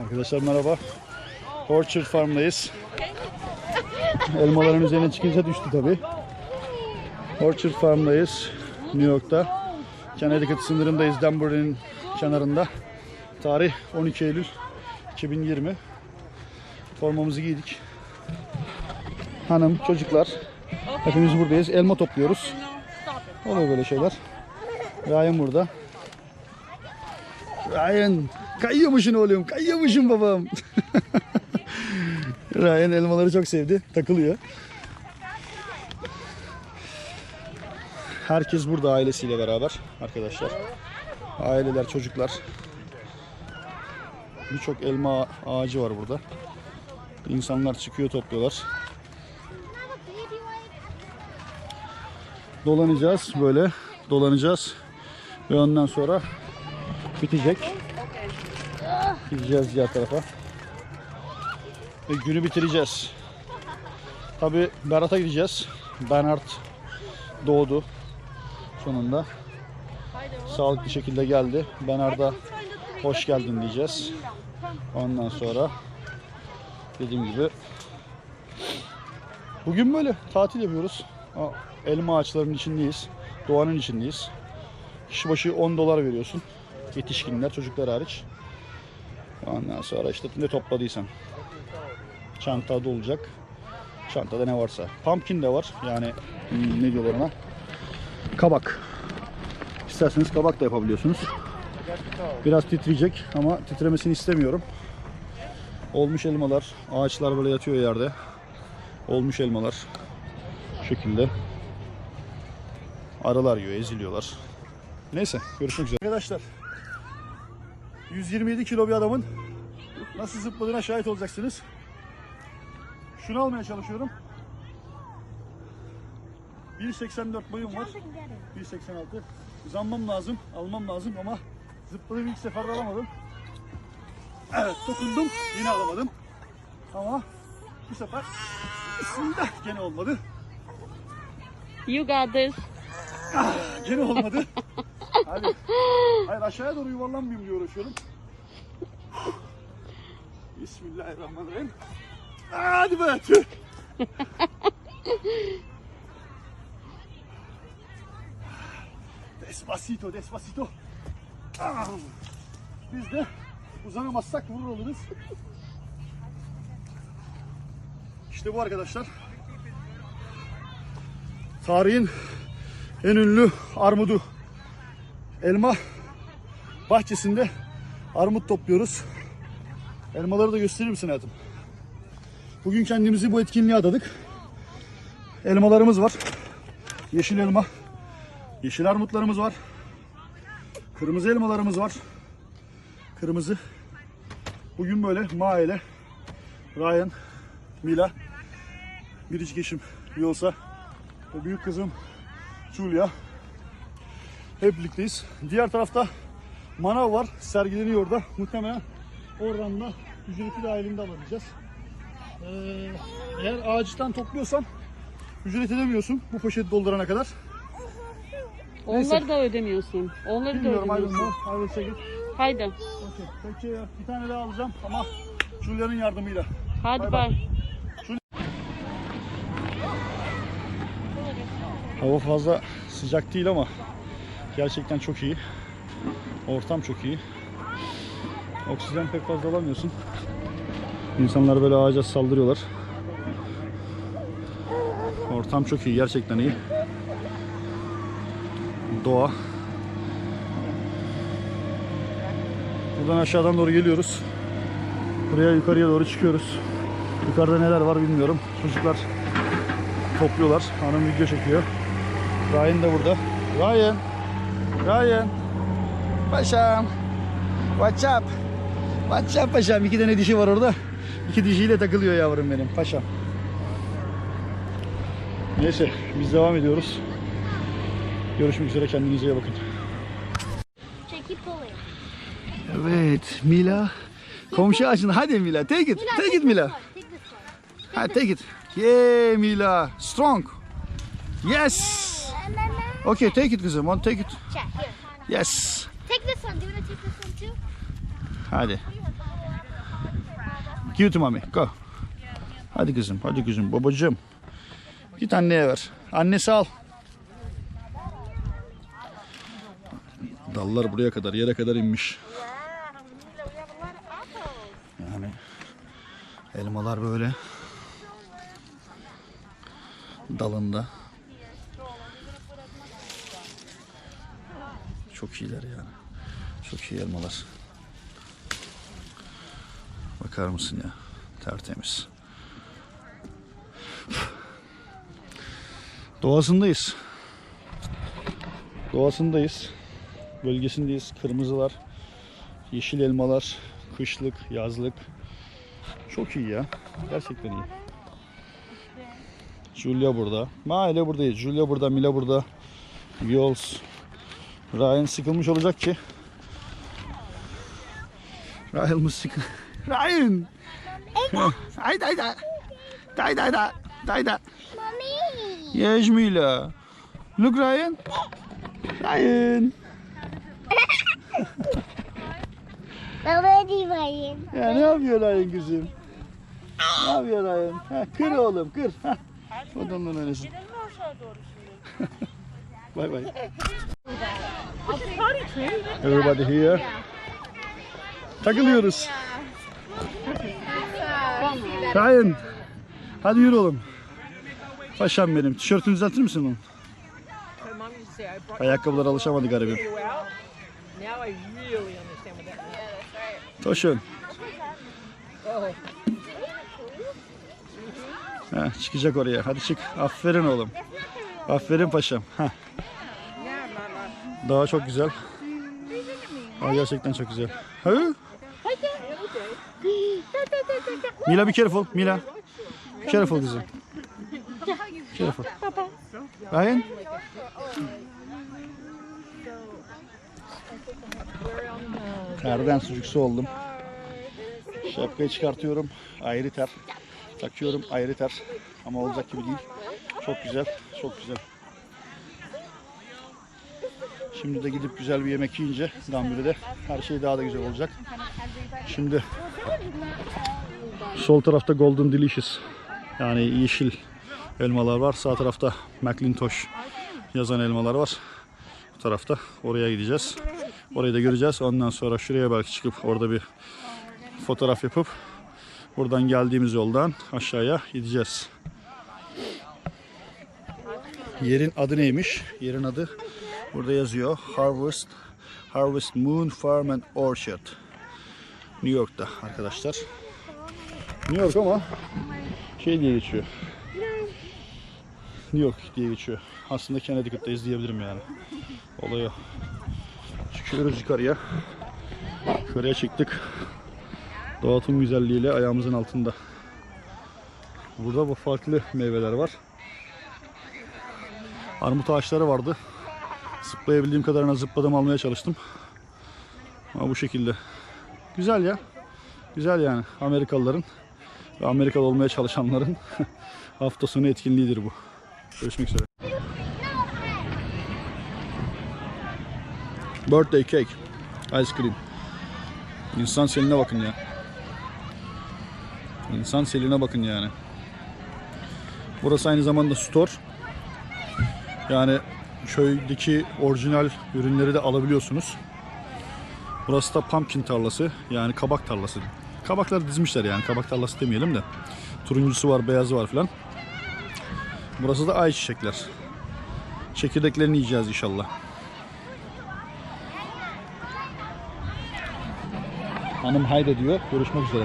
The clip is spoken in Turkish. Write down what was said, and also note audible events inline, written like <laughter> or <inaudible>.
Arkadaşlar merhaba. Orchard Farm'dayız. Elmaların üzerine çıkınca düştü tabi. Orchard Farm'dayız. New York'ta. Connecticut sınırındayız. Danbury'nin kenarında. Tarih 12 Eylül 2020. Formamızı giydik. Hanım, çocuklar. Hepimiz buradayız. Elma topluyoruz. Oluyor böyle şeyler. Ryan burada. Ryan kayıyormuşsun oğlum kayıyormuşsun babam. <laughs> Ryan elmaları çok sevdi takılıyor. Herkes burada ailesiyle beraber arkadaşlar. Aileler çocuklar. Birçok elma ağacı var burada. İnsanlar çıkıyor topluyorlar. Dolanacağız böyle dolanacağız ve ondan sonra bitecek. Gideceğiz diğer tarafa. Ve günü bitireceğiz. Tabi Berat'a gideceğiz. Bernard doğdu sonunda. Sağlıklı şekilde geldi. Bernard'a hoş geldin diyeceğiz. Ondan sonra dediğim gibi bugün böyle tatil yapıyoruz. Elma ağaçlarının içindeyiz. Doğanın içindeyiz. Kişi başı 10 dolar veriyorsun. Yetişkinler, çocuklar hariç. Ondan sonra işte ne topladıysan. Çantada olacak. Çantada ne varsa. Pumpkin de var. Yani hmm, ne diyorlar ona? Kabak. İsterseniz kabak da yapabiliyorsunuz. Biraz titreyecek ama titremesini istemiyorum. Olmuş elmalar. Ağaçlar böyle yatıyor yerde. Olmuş elmalar. Bu şekilde. Arılar yiyor, eziliyorlar. Neyse, görüşmek üzere. Arkadaşlar, 127 kilo bir adamın nasıl zıpladığına şahit olacaksınız. Şunu almaya çalışıyorum. 1.84 boyum var. 1.86. Uzanmam lazım, almam lazım ama zıpladığım ilk seferde alamadım. Evet, dokundum, yine alamadım. Ama bu sefer bismillah gene olmadı. You got this. Gene olmadı. Hadi. <laughs> Hayır aşağıya doğru yuvarlanmayayım diye uğraşıyorum. Bismillahirrahmanirrahim. Hadi be tüh. Despacito, despacito. Biz de uzanamazsak vurur oluruz. İşte bu arkadaşlar. Tarihin en ünlü armudu. Elma bahçesinde armut topluyoruz. Elmaları da gösterir misin hayatım? Bugün kendimizi bu etkinliğe adadık. Elmalarımız var. Yeşil elma. Yeşil armutlarımız var. Kırmızı elmalarımız var. Kırmızı. Bugün böyle Ma ile Ryan, Mila, biricik eşim Yolsa büyük kızım Julia. Hep birlikteyiz. Diğer tarafta manav var. Sergileniyor orada. Muhtemelen oradan da ücreti dahilinde alabileceğiz. Ee, eğer ağaçtan topluyorsan ücret ödemiyorsun bu poşeti doldurana kadar. Neyse. Onları da ödemiyorsun. Onları da Bilmiyorum don't ödemiyorsun. know. I will check it. Haydi. Okay. Peki bir tane daha alacağım ama Julia'nın yardımıyla. Hadi Bay bay. Hava fazla sıcak değil ama gerçekten çok iyi. Ortam çok iyi. Oksijen pek fazla alamıyorsun. İnsanlar böyle ağaca saldırıyorlar. Ortam çok iyi, gerçekten iyi. Doğa. Buradan aşağıdan doğru geliyoruz. Buraya yukarıya doğru çıkıyoruz. Yukarıda neler var bilmiyorum. Çocuklar topluyorlar. Hanım video çekiyor. Ryan da burada. Ryan. Ryan. Paşam. What's up? What's up paşam? İki tane dişi var orada. İki dişiyle takılıyor yavrum benim. Paşam. Neyse biz devam ediyoruz. Görüşmek üzere kendinize iyi bakın. Evet Mila. Komşu ağacında. Hadi Mila take it. Take it Mila. Hadi take it. Yeah Mila. Strong. Yes. Okay take it kızım. One take it. Yes. Take this one. Do you want to take this one too? Hadi. Give it to mommy. Go. Hadi kızım, hadi kızım. Babacığım. Git anneye ver. Annesi al. Dallar buraya kadar, yere kadar inmiş. Yani elmalar böyle dalında. Çok iyiler yani. Çok iyi elmalar. Bakar mısın ya? Tertemiz. Doğasındayız. Doğasındayız. Bölgesindeyiz. Kırmızılar, yeşil elmalar, kışlık, yazlık. Çok iyi ya. Gerçekten iyi. Julia burada. Maile buradayız. Julia burada, Mila burada. Yols. Ryan sıkılmış olacak ki. Ryan mı sıkı? Ryan! Haydi haydi. Haydi haydi. Haydi. Mommy. Yes, Mila. Look, Ryan. Ryan. Baba Ryan. Ya ne yapıyor Ryan kızım? Ne yapıyor Ryan? Ha, kır oğlum kır. Ha. Odamdan öylesin. bye bye. Everybody here. Takılıyoruz. Ryan. Hadi yürü oğlum. Paşam benim. Tişörtünü düzeltir misin oğlum? Ayakkabılar alışamadı garibim. Toşun. Ha, çıkacak oraya. Hadi çık. Aferin oğlum. Aferin paşam. Ha. Daha çok güzel. Aa, gerçekten çok güzel. Mila bir careful. Mila. Careful kızım. Careful. Ryan. Terden sucuksu oldum. Şapkayı çıkartıyorum. Ayrı ter. Takıyorum ayrı ter. Ama olacak gibi değil. Çok güzel. Çok güzel. Şimdi de gidip güzel bir yemek yiyince Gambiri'de her şey daha da güzel olacak. Şimdi sol tarafta Golden Delicious yani yeşil elmalar var. Sağ tarafta McIntosh yazan elmalar var. Bu tarafta oraya gideceğiz. Orayı da göreceğiz. Ondan sonra şuraya belki çıkıp orada bir fotoğraf yapıp buradan geldiğimiz yoldan aşağıya gideceğiz. Yerin adı neymiş? Yerin adı burada yazıyor. Harvest Harvest Moon Farm and Orchard. New York'ta arkadaşlar. New York ama şey diye geçiyor. New York diye geçiyor. Aslında Connecticut'tayız diyebilirim yani. Olay o. Çıkıyoruz yukarıya. Yukarıya çıktık. Doğa tüm güzelliğiyle ayağımızın altında. Burada bu farklı meyveler var. Armut ağaçları vardı. Zıplayabildiğim kadarına zıpladım almaya çalıştım. Ama bu şekilde. Güzel ya. Güzel yani. Amerikalıların ve Amerikalı olmaya çalışanların <laughs> hafta sonu etkinliğidir bu. Görüşmek üzere. Birthday cake. Ice cream. İnsan seline bakın ya. İnsan seline bakın yani. Burası aynı zamanda store. Yani köydeki orijinal ürünleri de alabiliyorsunuz. Burası da pumpkin tarlası. Yani kabak tarlası. Kabakları dizmişler yani. Kabak tarlası demeyelim de. Turuncusu var, beyazı var filan. Burası da ayçiçekler. Çekirdeklerini yiyeceğiz inşallah. Hanım haydi diyor. Görüşmek üzere.